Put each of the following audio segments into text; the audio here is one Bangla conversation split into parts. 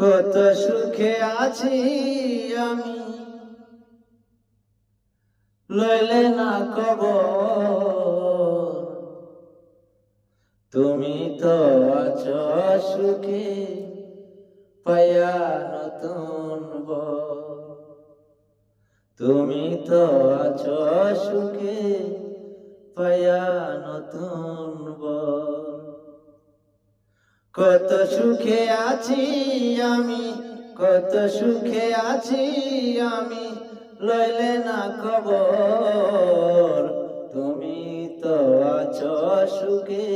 কত সুখে আছি আমি লইলে না কব, তুমি তো আছো সুখে পায়া নতুন। তুমি তো আছো সুখে পায়া নতুন বর। কত সুখে আছি আমি, কত সুখে আছি আমি। লইলে না খবর তুমি তো আছো সুখে,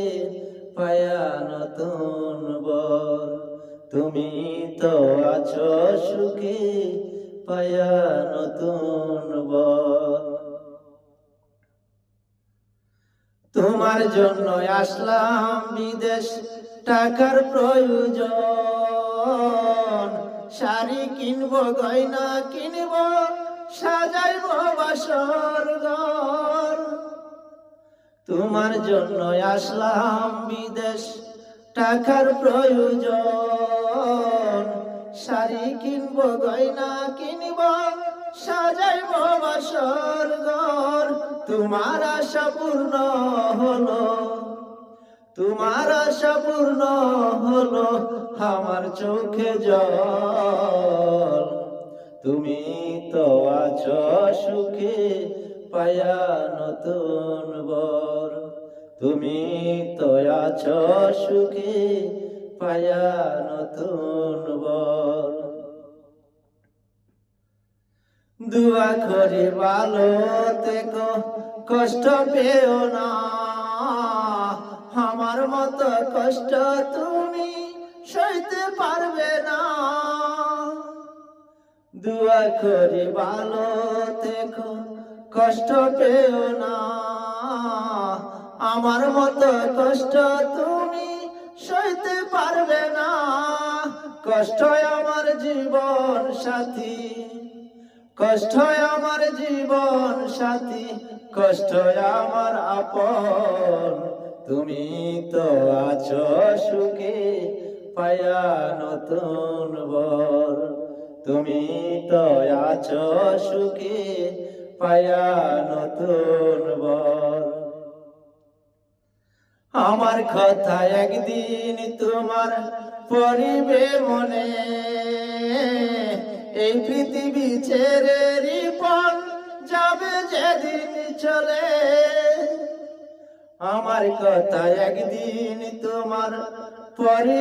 পায়া নতুন বর। তুমি তো আছো সুখে, পায়া নতুন বর। তোমার জন্য আসলাম বিদেশ টাকার প্রয়োজন। শাড়ি কিনব, গয়না কিনব, সাজাইব বাসর ঘর। তোমার জন্য আসলাম বিদেশ টাকার প্রয়োজন। শাড়ি কিনবো, গয়না কিনবো সাজাইব বাসর ঘর তোমার আশা পূর্ণ হলো, তোমার আশা পূর্ণ হলো, আমার চোখে জল। তুমি তো আছো সুখে পায়া নতুন বর। তুমি তো আছো সুখে পায়া নতুন দুয়া করে ভালো থেকো, কষ্ট পেও না। আমার মতো কষ্ট তুমি সইতে পারবে না। দুয়া করে ভালো থেকো, কষ্ট পেও না। আমার মতো কষ্ট তুমি সইতে পারবে না। কষ্ট আমার জীবন সাথী। কষ্ট আমার জীবন সাথী, কষ্ট আমার আপন। তুমি তো আছো সুখে, পায়া নতুন বর। তুমি তো আছো সুখে, পায়া নতুন বর। আমার কথা একদিন তোমার পরিবে মনে। পৃথিবী ছেড়ে রিপন যাবে যেদিন চলে। আমার কথা একদিন তোমার পরি